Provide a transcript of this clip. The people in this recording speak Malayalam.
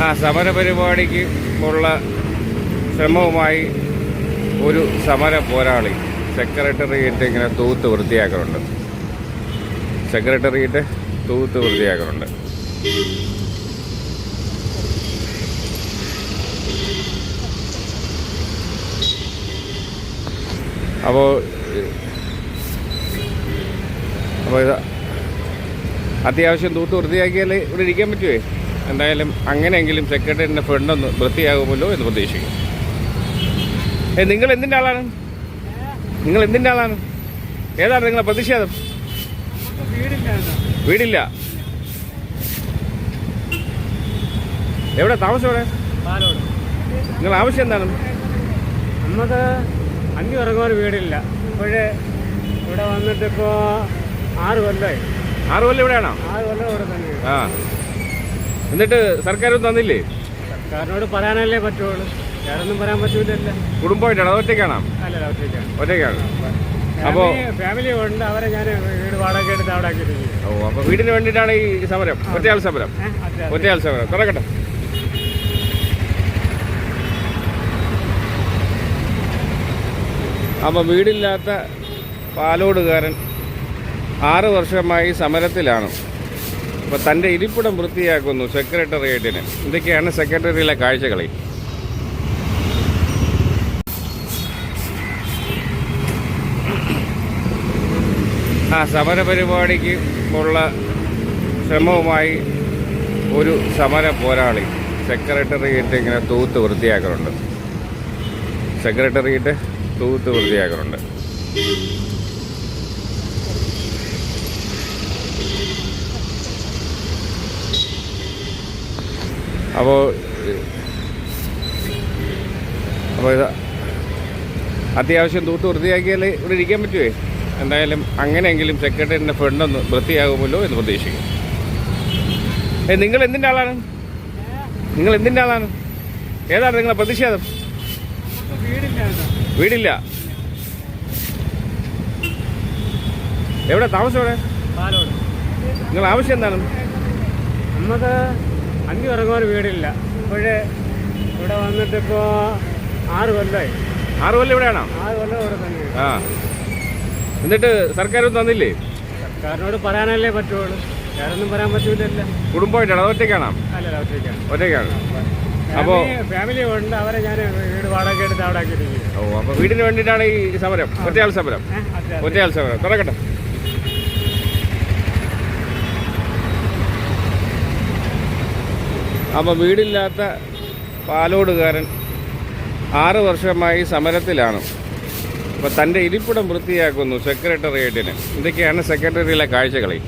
ആ സമരപരിപാടിക്ക് ഉള്ള ശ്രമവുമായി ഒരു സമര പോരാളി സെക്രട്ടറിയേറ്റ് ഇങ്ങനെ തൂത്ത് വൃത്തിയാക്കുന്നുണ്ട് സെക്രട്ടറിയേറ്റ് തൂത്ത് വൃത്തിയാക്കുന്നുണ്ട് അപ്പോൾ അപ്പോൾ അത്യാവശ്യം തൂത്ത് വൃത്തിയാക്കിയാൽ ഇവിടെ ഇരിക്കാൻ പറ്റുമേ എന്തായാലും അങ്ങനെയെങ്കിലും സെക്രട്ടറിന്റെ ഫ്രണ്ടൊന്ന് വൃത്തിയാകുമല്ലോ എന്ന് പ്രതീക്ഷിക്കും ഏ നിങ്ങൾ എന്തിന്റെ ആളാണ്? നിങ്ങൾ എന്തിന്റെ ആളാണ്? ഏതാണ് നിങ്ങളെ പ്രതിഷേധം? വീടില്ല. എവിടെ താമസം എവിടെ? നിങ്ങൾ ആവശ്യം എന്താണ്? നമുക്ക് അന്തി ഉറങ്ങാൻ വീടില്ല. അപ്പോഴേ ഇവിടെ വന്നിട്ടിപ്പോ ആറ് കൊല്ലമായി ആറ് കൊല്ലം ഇവിടെയാണോ? ആറ് കൊല്ലം ഇവിടെ തന്നെ. ആ. എന്നിട്ട് സർക്കാരൊന്നും തന്നില്ലേ? സർക്കാരിനോട് പറയാനല്ലേ പറ്റുള്ളൂ. വേറൊന്നും പറയാൻ പറ്റൂലല്ലോ. കുടുംബമായിട്ടാണ്? ഒറ്റയ്ക്കാണോ? അല്ല ഒറ്റയ്ക്കാണ്. ഒറ്റയ്ക്കാണ്. അപ്പോൾ ഫാമിലി- ഉണ്ട്. അവരെ ഞാൻ വീട് വാടക എടുത്ത് അവിടെ ഓ അപ്പൊ വീടിന് വേണ്ടിട്ടാണ് ഈ സമരം? ഒറ്റയാൾ സമരം? ഒറ്റയാൾ സമരം. തുറക്കട്ടെ അപ്പോൾ വീടില്ലാത്ത പാലോടുകാരൻ ആറ് വർഷമായി സമരത്തിലാണ്. അപ്പോൾ തന്റെ ഇരിപ്പിടം വൃത്തിയാക്കുന്നു സെക്രട്ടേറിയറ്റിന്. ഇതൊക്കെയാണ് സെക്രട്ടേറിയറ്റിലെ കാഴ്ചകളെ. ആ സമരപരിപാടിക്ക് ഉള്ള ശ്രമവുമായി ഒരു സമര പോരാളി സെക്രട്ടേറിയറ്റ് ഇങ്ങനെ തൂത്ത് വൃത്തിയാക്കുന്നുണ്ട്. സെക്രട്ടേറിയറ്റ് തൂത്ത് വൃത്തിയാക്കുന്നുണ്ട്. അപ്പോൾ അപ്പോൾ ഇത് അത്യാവശ്യം തൂത്ത് വൃത്തിയാക്കിയാൽ ഇവിടെ ഇരിക്കാൻ പറ്റുമേ എന്തായാലും അങ്ങനെയെങ്കിലും സെക്രട്ടറിന്റെ ഫ്രണ്ടൊന്ന് വൃത്തിയാകുമല്ലോ എന്ന് പ്രതീക്ഷിക്കും ഏ നിങ്ങൾ എന്തിന്റെ ആളാണ്? നിങ്ങൾ എന്തിന്റെ ആളാണ്? ഏതാണ് നിങ്ങളുടെ പ്രതിഷേധം? വീടില്ല. എവിടെ താമസം എവിടെ? നിങ്ങൾ ആവശ്യം എന്താണ്? നമുക്ക് അന്തി ഉറങ്ങാൻ വീടില്ല. അപ്പോഴേ ഇവിടെ വന്നിട്ട് ഇപ്പോൾ ആറ് കൊല്ലമായി ആറ് കൊല്ലം ഇവിടെയാണോ? ആറ് കൊല്ലം ഇവിടെ തന്നെ. ആ. എന്നിട്ട് സർക്കാരും തന്നില്ലേ? സർക്കാരിനോട് പറയാനല്ലേ പറ്റുള്ളൂ. വേറൊന്നും പറയാൻ പറ്റൂലല്ലോ. കുടുംബമായിട്ടാണോ? അത് ഒറ്റയ്ക്കാണോ? ഒറ്റയ്ക്കാണ്. ഒറ്റയ്ക്കാണ്. അപ്പോ ഫാമിലി- ഉണ്ട്. അവരെ ഞാൻ വീട് വാടക എടുത്ത് അവിടെ ഓ അപ്പൊ വീടിന് വേണ്ടിയിട്ടാണ് ഈ സമരം ഒറ്റയാൾ സമരം. ഒറ്റയാൾ സമരം. തുറക്കട്ടെ അപ്പോൾ വീടില്ലാത്ത പാലോടുകാരൻ ആറ് വർഷമായി സമരത്തിലാണ്. അപ്പോൾ തന്റെ ഇരിപ്പിടം വൃത്തിയാക്കുന്നു സെക്രട്ടേറിയറ്റിന്. ഇതൊക്കെയാണ് സെക്രട്ടറിയിലെ കാഴ്ചകളെ.